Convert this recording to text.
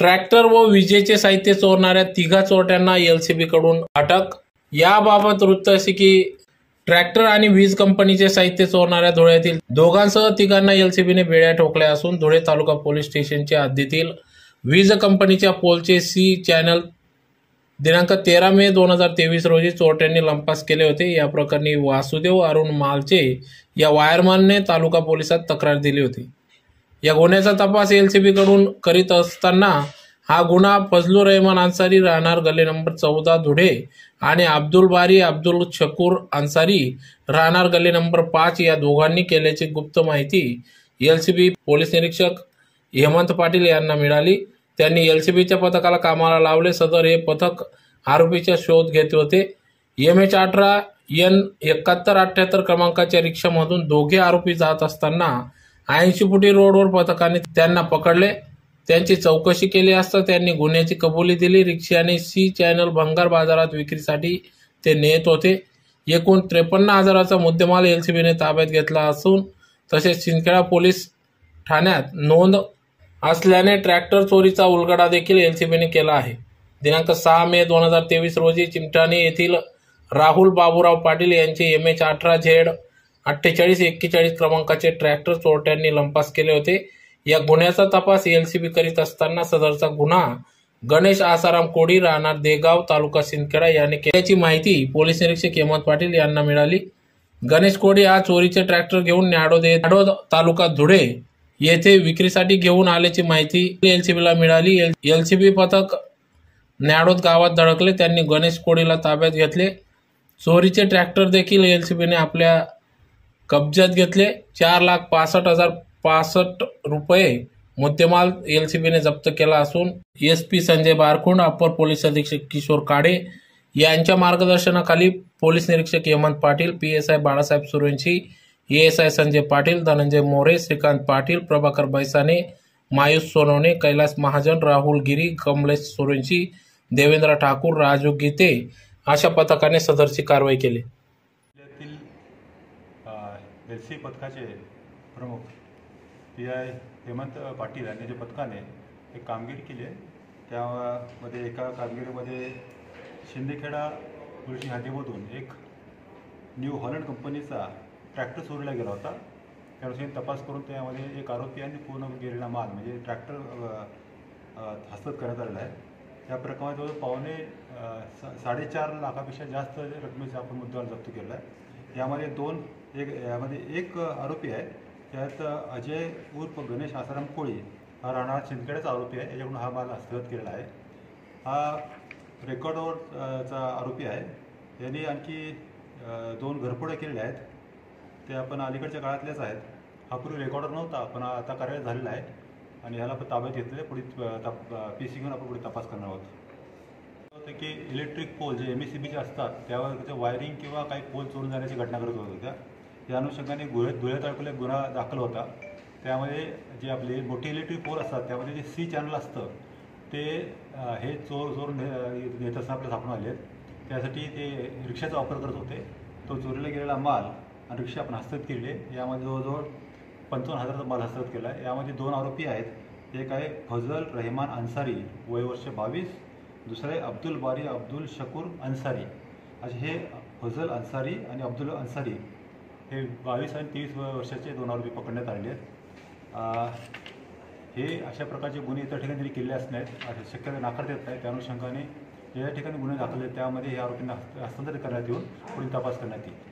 Tractor व विजेचे साहित्य चोरणाऱ्या तिघा चोरट्यांना एलसीबी कडून अटक. याबाबत वृत्त असे की ट्रॅक्टर आणि वीज कंपनीचे साहित्य चोरणाऱ्या धुळ्यातील दोघांसह तिघांना एलसीबीने बेड्या ठोकल्या असून धुळे तालुका पोलीस स्टेशनच्या हद्दीतील वीज कंपनीच्या पोलचे सी चॅनल दिनांक तेरा मे दोन हजार तेवीस रोजी चोरट्यांनी लंपास केले होते. या प्रकरणी वासुदेव अरुण मालचे या वायरमॅनने तालुका पोलिसात तक्रार दिली होती. या गुन्ह्याचा तपास एल सी कडून करीत असताना हा गुन्हा फजलू रहमान अन्सारी राहणार गल्ली नंबर चौदा धुळे आणि अब्दुल बारी अब्दुल शकूर अन्सारी राहणार गल्ली नंबर पाच. या दोघांनी केल्याची गुप्त माहिती एल सी बी पोलीस निरीक्षक हेमंत पाटील यांना मिळाली. त्यांनी एल सी बीच्या पथकाला कामाला लावले. सदर हे पथक आरोपीचा शोध घेत होते. एम एच अठरा एन एकाहत्तर अठ्ठ्याहत्तर क्रमांकाच्या रिक्षामधून दोघे आरोपी जात असताना ऐंशी फुटी रोडवर पथकाने त्यांना पकडले. त्यांची चौकशी केली असता त्यांनी गुन्ह्याची कबुली दिली. रिक्षाने सी चॅनल भंगार बाजारात विक्रीसाठी ते नेत होते. एकूण त्रेपन्न हजाराचा मुद्देमाल एलसीबीने ताब्यात घेतला असून तसेच शिंदखेडा पोलीस ठाण्यात नोंद असल्याने ट्रॅक्टर चोरीचा उलगडा देखील एलसीबीने केला आहे. दिनांक सहा मे दोन हजार तेवीस रोजी चिमठाणे येथील राहुल बाबूराव पाटील यांचे एम एच अठरा झेड अठ्ठेचाळीस एक्केचाळीस क्रमांकाचे ट्रॅक्टर चोरट्यांनी लंपास केले होते. या गुन्ह्याचा तपास एलसीबी करीत असताना सदरचा गुन्हा गणेश आसाराम कोडी राहणार देगाव तालुका सिंदखेडा याने केल्याची माहिती पोलीस निरीक्षक हेमंत पाटील यांना मिळाली. गणेश कोडी हा चोरीचे ट्रॅक्टर घेऊन न्याडोद न्याडोद तालुका धुळे येथे विक्रीसाठी घेऊन आल्याची माहिती एलसीबीला मिळाली. एलसीबी पथक न्याडोद गावात धडकले. त्यांनी गणेश कोडीला ताब्यात घेतले. चोरीचे ट्रॅक्टर देखील एलसीबीने आपल्या कब्जात घेतले. चार लाख पासष्ट हजार पासष्ट रुपये मुद्देमाल एलसीबीने जप्त केला असून S P Sanjay Barkund upper police अधीक्षक किशोर काडे यांच्या मार्गदर्शनाखाली पोलीस निरीक्षक Hemant Patil P S I Balasaheb सुरेंशी ASI Sanjay Patil Dhananjay More Shrikant Patil Prabhakar Baisane मायूस सोनवणे कैलास महाजन राहुल गिरी कमलेश सोरेंशी देवेंद्र ठाकूर राजू गीते अशा पथकाने सदरची कारवाई केली. एल सी पथकाचे प्रमुख पी आय हेमंत पाटील यांनी जे पथकाने एक कामगिरी केली आहे त्यामध्ये एका कामगिरीमध्ये शिंदेखेडा कृषी हद्दीमधून एक न्यू हॉलंड कंपनीचा ट्रॅक्टर चोरीला गेला होता. त्यानुसार तपास करून त्यामध्ये एक आरोपी आणि पूर्ण गेलेला माल म्हणजे ट्रॅक्टर हस्तगत करण्यात आलेला आहे. त्या प्रकरणात जवळ पावणे सा साडेचार लाखापेक्षा जास्त रकमेचा आपण मुद्दा जप्त केला आहे. यामध्ये दोन एक यामध्ये एक आरोपी आहे त्यात अजय उर्फ गणेश आसाराम कोळी हा राहणार शिंदखेड्याचा आरोपी आहे याच्याकडून हा माल हस्तगत केलेला आहे. हा रेकॉर्डवर चा आरोपी आहे. यांनी आणखी दोन घरफोड्या केलेल्या आहेत. ते आपण अलीकडच्या काळातलेच आहेत. हा पूर्वी रेकॉर्डर नव्हता पण आता कार्यरत झालेला आहे. आणि ह्याला आपण ताब्यात घेतलेलं पुढे ताप पी सी घेऊन आपण पुढे तपास करणार आहोत. होतं की इलेक्ट्रिक पोल जे एम एस सी बीचे असतात त्यावर त्याचं वायरिंग किंवा काही पोल चोरून जाण्याची घटना घडत होत. होत्या या अनुषंगाने गुन्हे धुळे तालुक्याला गुन्हा दाखल होता. त्यामध्ये जे आपले मोठे इलेक्ट्रिक पोल असतात त्यामध्ये जे सी चॅनल असतं ते हे चोर चोरून ने- नेत असताना आपल्या सापडून आले आहेत त्यासाठी ते रिक्षाचा वापर करत होते. तो चोरीला गेलेला माल आणि रिक्षा आपण हस्तगत केले. यामध्ये जवळजवळ पंचावन्न हजाराचा माल हस्तगत केला. आहे यामध्ये दोन आरोपी आहेत. एक आहे फजल रहमान अन्सारी वय वर्ष बावीस दुसरं आहे अब्दुल बारी अब्दुल शकूर अन्सारी. असे हे फजल अन्सारी आणि अब्दुल अन्सारी हे बावीस आणि तेवीस वर्षाचे दोन आरोपी पकडण्यात आलेले आहेत. हे अशा प्रकारचे गुन्हे इतर ठिकाणी तरी केले असण्यात अशा शक्यता नाकारता येत नाही. त्या अनुषंगाने ज्या ठिकाणी गुन्हे दाखल आहेत त्यामध्ये हे आरोपींना हस्तांतरित करण्यात येऊन पुढील तपास करण्यात येईल.